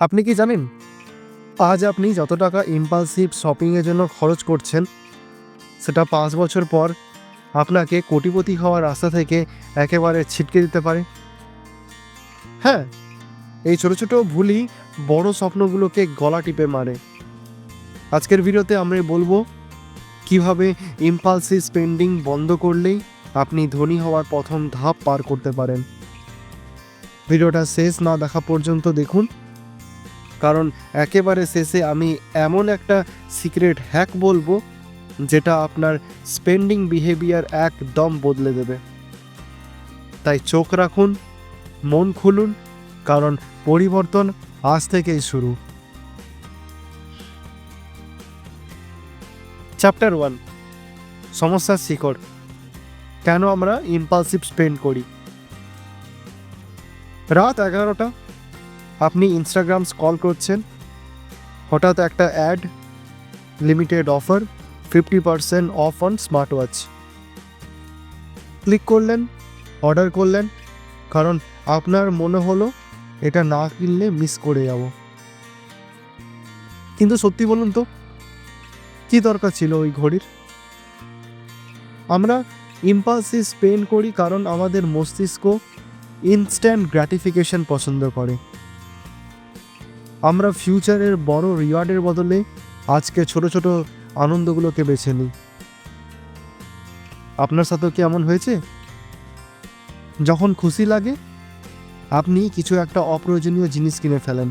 আপনি কি জানেন? আজ আপনি যত টাকা ইম্পালসিভ শপিংয়ের জন্য খরচ করছেন, সেটা পাঁচ বছর পর আপনাকে কোটিপতি হওয়ার রাস্তা থেকে একেবারে ছিটকে দিতে পারে। হ্যাঁ এই ছোট ছোট ভুলই বড় স্বপ্নগুলোকে গলা টিপে মারে। আজকের ভিডিওতে আমরা বলব, কীভাবে ইম্পালসিভ স্পেন্ডিং বন্ধ করলেই আপনি ধনী হওয়ার প্রথম ধাপ পার করতে পারেন। ভিডিওটা শেষ না দেখা পর্যন্ত দেখুন। কারণ একেবারে শেষে আমি এমন একটা সিক্রেট হ্যাক বলব, যেটা আপনার স্পেন্ডিং বিহেভিয়ার একদম বদলে দেবে। তাই চোখ রাখুন, মন খুলুন, কারণ পরিবর্তন আজ থেকেই শুরু। চ্যাপ্টার ওয়ান সমস্যার শিকড়। কেন আমরা ইম্পালসিভ স্পেন্ড করি? রাত এগারোটা আপনি ইনস্টাগ্রাম স্কল করছেন, হঠাৎ একটা ad limited offer fifty percent off on smart watch click করলেন অর্ডার করলেন, কারণ আপনার মনে হলো এটা না কিনলে মিস করে যাব। কিন্তু সত্যি বলুন তো, কি দরকার ছিল ওই ঘড়ির? আমরা ইম্পালসিভ স্পেন্ড করি কারণ আমাদের মস্তিষ্ক ইনস্ট্যান্ট গ্র্যাটিফিকেশন পছন্দ করে। আমরা ফিউচারের বড় রিওয়ার্ডের বদলে আজকে ছোট ছোট আনন্দগুলোকে বেছে নিই। আপনার সাথেও কি এমন হয়েছে? যখন খুশি লাগে, আপনি কিছু একটা অপ্রয়োজনীয় জিনিস কিনে ফেলেন।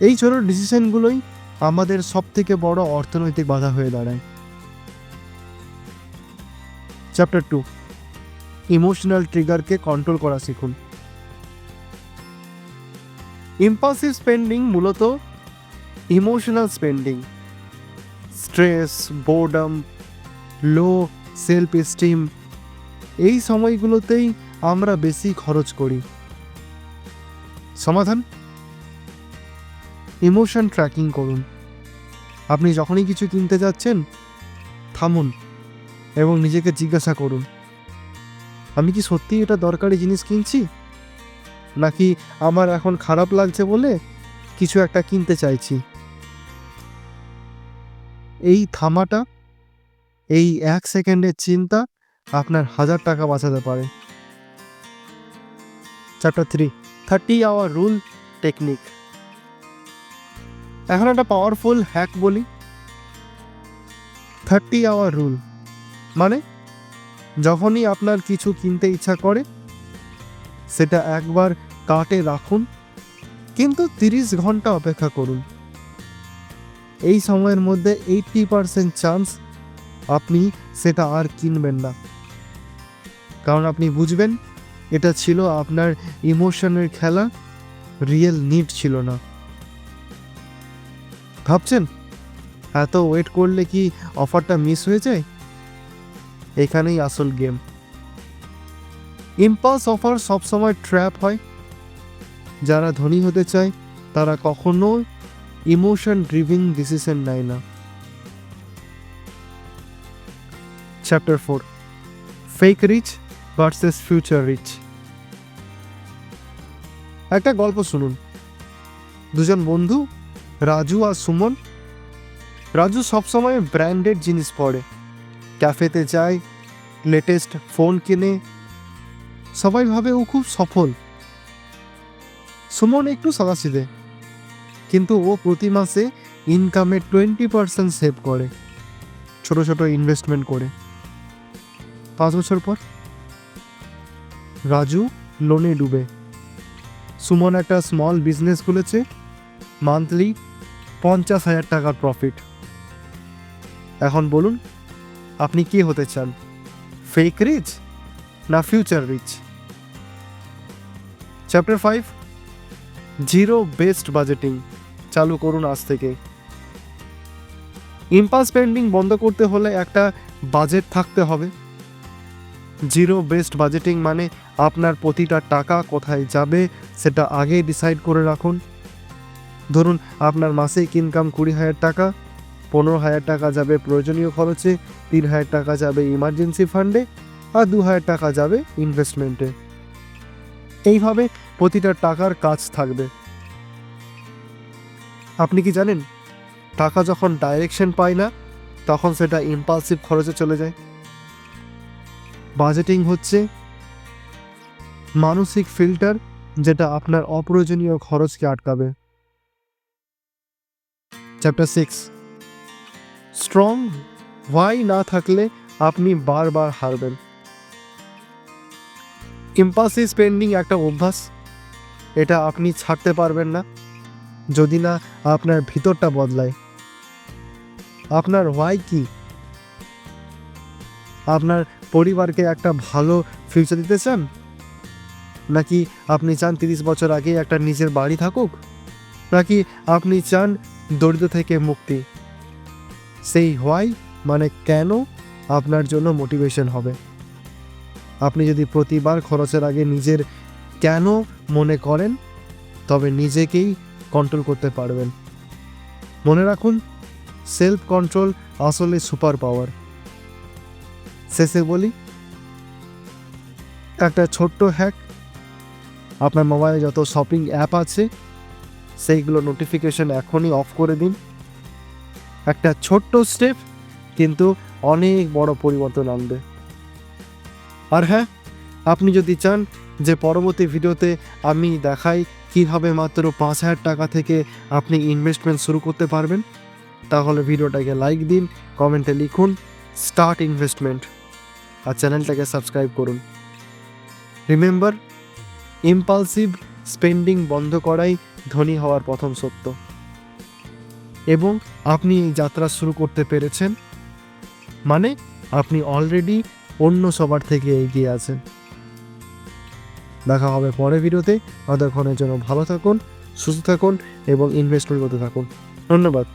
এই ছোট ডিসিশনগুলোই আমাদের সব থেকে বড় অর্থনৈতিক বাধা হয়ে দাঁড়ায়। চ্যাপ্টার টু ইমোশনাল ট্রিগারকে কন্ট্রোল করা শিখুন। ইম্পালসিভ স্পেন্ডিং মূলত emotional spending stress boredom low self esteem এই সময়গুলোতেই আমরা বেশি খরচ করি। সমাধান? ইমোশন ট্র্যাকিং করুন। আপনি যখনই কিছু কিনতে যাচ্ছেন, থামুন এবং নিজেকে জিজ্ঞাসা করুন, আমি কি সত্যি এটা দরকারি জিনিস কিনছি? নাকি আমার এখন খারাপ লাগছে বলে কিছু একটা কিনতে চাইছি? এই থামাটা, এই এক সেকেন্ডের চিন্তা আপনার হাজার টাকা বাঁচাতে পারে। Chapter three thirty hour rule technique এখন একটা পাওয়ারফুল হ্যাক বলি। থার্টি আওয়ার রুল মানে যখনই আপনার কিছু কিনতে ইচ্ছা করে সেটা একবার কাটে রাখুন, কিন্তু তিরিশ ঘণ্টা অপেক্ষা করুন। এই সময়ের মধ্যে এইটটি পারসেন্ট চান্স আপনি সেটা আর কিনবেন না। কারণ আপনি বুঝবেন, এটা ছিল আপনার ইমোশনের খেলা, রিয়েল নিড ছিল না। ভাবছেন, এত ওয়েট করলে কি অফারটা মিস হয়ে যায়? এখানেই আসল গেম ইম্পালস অফার সবসময় ট্র্যাপ হয়। যারা ধনী হতে চায়, তারা কখনো ইমোশন ড্রিভিং ডিসিশন নেয় না। Chapter four fake rich versus future rich একটা গল্প শুনুন। দুজন বন্ধু, রাজু আর সুমন। রাজু সবসময় ব্র্যান্ডেড জিনিস পড়ে ক্যাফেতে যায় লেটেস্ট ফোন কিনে সবাই ভাবে ও খুব সফল। সুমন একটু সাদাসিদে কিন্তু ও প্রতি মাসে ইনকামের টোয়েন্টি পার্সেন্ট সেভ করে। ছোট ছোট ইনভেস্টমেন্ট করে। পাঁচ বছর পর রাজু লোনে ডুবে। সুমন একটা স্মল বিজনেস খুলেছে। মান্থলি পঞ্চাশ হাজার টাকার প্রফিট এখন বলুন, আপনি কি হতে চান? ফেক রিচ না future rich chapter five zero based budgeting চালু করুন আজ থেকে। ইম্পালস স্পেন্ডিং বন্ধ করতে হলে একটা বাজেট থাকতে হবে। জিরো বেস্ট বাজেটিং মানে আপনার প্রতিটা টাকা কোথায় যাবে সেটা আগেই ডিসাইড করে রাখুন। ধরুন আপনার মাসিক ইনকাম কুড়ি হাজার টাকা, পনেরো হাজার টাকা যাবে প্রয়োজনীয় খরচে, তিন হাজার টাকা যাবে ইমার্জেন্সি ফান্ডে আর দু হাজার টাকা যাবে ইনভেস্টমেন্টে এইভাবে প্রতিটা টাকার কাজ থাকবে। আপনি কি জানেন, টাকা যখন ডাইরেকশন পায় না, তখন সেটা ইম্পালসিভ খরচে চলে যায়। বাজেটিং হচ্ছে মানসিক ফিল্টার যেটা আপনার অপ্রয়োজনীয় খরচকে আটকাবে। চ্যাপ্টার সিক্স স্ট্রং হোয়াই না থাকলে আপনি বারবার হারবেন। ইম্পালসিভ স্পেন্ডিং একটা অভ্যাস। এটা আপনি ছাড়তে পারবেন না। যদি না আপনার ভিতরটা বদলায়। আপনার হোয়াই কি? আপনার পরিবারকে একটা ভালো ফিউচার দিতে চান? নাকি আপনি চান তিরিশ বছর আগে একটা নিজের বাড়ি থাকুক? নাকি আপনি চান দরিদ্র থেকে মুক্তি? সেই হোয়াই মানে কেন আপনার জন্য মোটিভেশন হবে? আপনি যদি প্রতিবার খরচের আগে নিজের কেন মনে করেন, তবে নিজেকেই কন্ট্রোল করতে পারবেন। মনে রাখুন সেলফ কন্ট্রোল আসলে সুপার পাওয়ার শেষে বলি, একটা ছোট্ট হ্যাক আপনার মোবাইলে যত শপিং অ্যাপ আছে, সেইগুলো নোটিফিকেশন এখনই অফ করে দিন। একটা ছোট্ট স্টেপ কিন্তু অনেক বড় পরিবর্তন আনবে। আর হ্যাঁ আপনি যদি চান যে পরবর্তী ভিডিওতে আমি দেখাই কীভাবে মাত্র পাঁচ হাজার টাকা থেকে আপনি ইনভেস্টমেন্ট শুরু করতে পারবেন, তাহলে ভিডিওটাকে লাইক দিন কমেন্টে লিখুন স্টার্ট ইনভেস্টমেন্ট আর চ্যানেলটাকে সাবস্ক্রাইব করুন। রিমেম্বার ইম্পালসিভ স্পেন্ডিং বন্ধ করাই ধনী হওয়ার প্রথম সত্য। এবং আপনি এই যাত্রা শুরু করতে পেরেছেন মানে আপনি অলরেডি অন্য সবার থেকে এগিয়ে আছেন। দেখা হবে পরের ভিডিওতে। ততক্ষণের জন্য ভালো থাকুন, সুস্থ থাকুন এবং ইনভেস্টমেন্ট করতে থাকুন। ধন্যবাদ।